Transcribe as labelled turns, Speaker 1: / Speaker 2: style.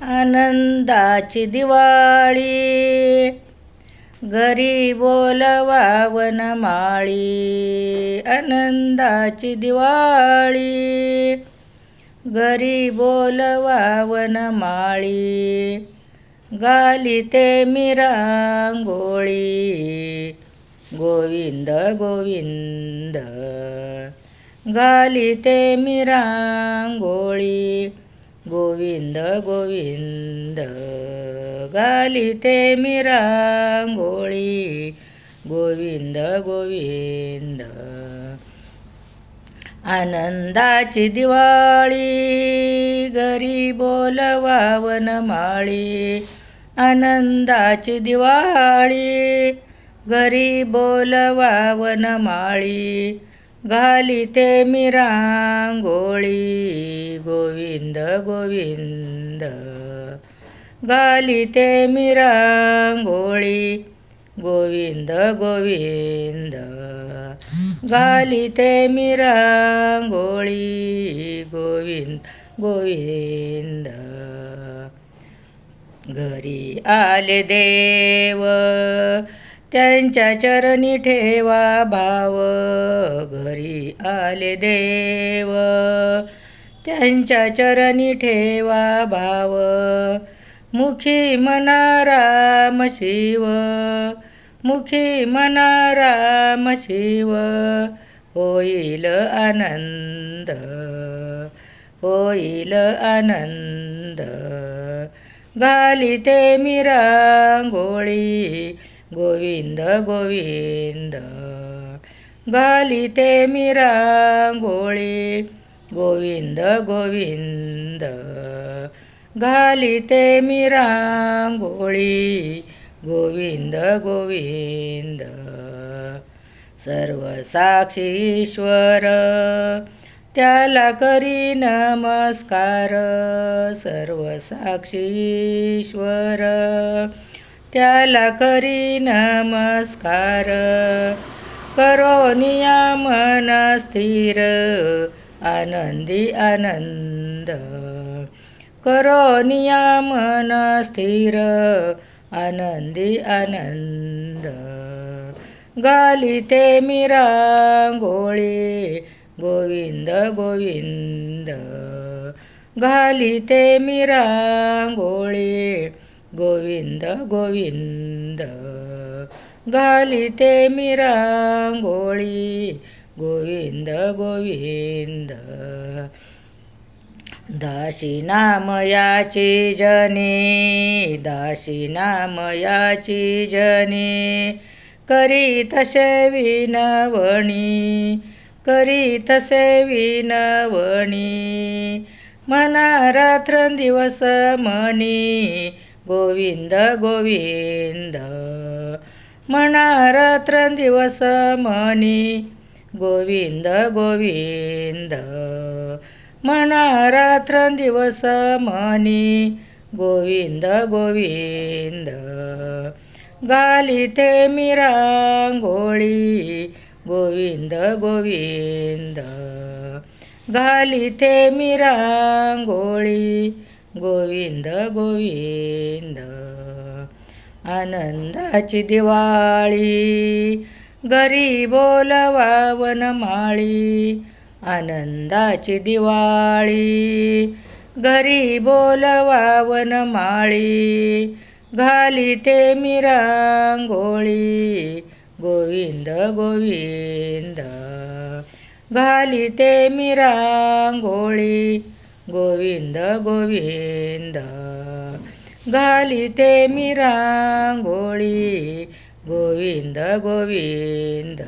Speaker 1: आनंदाची दिवाळी घरी बोलवावन माळी आनंदाची दिवाळी घरी बोलवावन माळी गाली ते मिरांगोळी गोविंद गोविंद गाली ते मिरांगोळी गोविंद गोविंद गाली ते मिरांगोळी गोविंद गोविंद आनंदाची दिवाळी घरी बोलवावन माळी आनंदाची दिवाळी घरी बोलवावन माळी घालिते मिरांगोळी गोविंद गोविंद घालिते मिरांगोळी गोविंद गोविंद घालिते मिरांगोळी गोविंद गोविंद घरी आले देव त्यांच्या चरणी ठेवा भाव घरी आले देव. त्यांच्या चरणी ठेवा भाव मुखी मना राम शिव मुखी मना राम शिव होईल आनंद होईल आनंद. घाली ते मिरांगोळी गोविंद गोविंद. घाली ते मिरांगोळी. गोविंद गोविंद. घाली ते मिरांगोळी. गोविंद गोविंद. सर्व साक्षी ईश्वर त्याला करी नमस्कार. सर्व साक्षी ईश्वर त्याला करी नमस्कार. करो नियामन स्थिर आनंदी आनंद. करो नियामन स्थिर आनंदी आनंद. गाली ते मिरांगोळी गोविंद गोविंद. घाली ते मिरांगोळी गोविंद गोविंद घाली ते मिरांगोळी गोविंद गोविंद दाशी नामयाची जनी दाशी नामयाची जनी करी तसे विनवणी करी तसे विनवणी मना रात्र दिवस मनी गोविंद गोविंद. म्हणा रात्र दिवस मनी. गोविंद गोविंद. म्हणा रात्र दिवस मनी. गोविंद गोविंद. गाली ते मिरांगोळी. गोविंद गोविंद. घाली ते मिरांगोळी. गोविंद गोविंद आनंदाची दिवाळी घरी बोलवा माळी आनंदाची दिवाळी घरी बोलवा माळी घाली ते मिरांगोळी गोविंद गोविंद घाली ते मिरांगोळी गोविंद गोविंद. घाली ते मिरांगोळी. गोविंद गोविंद.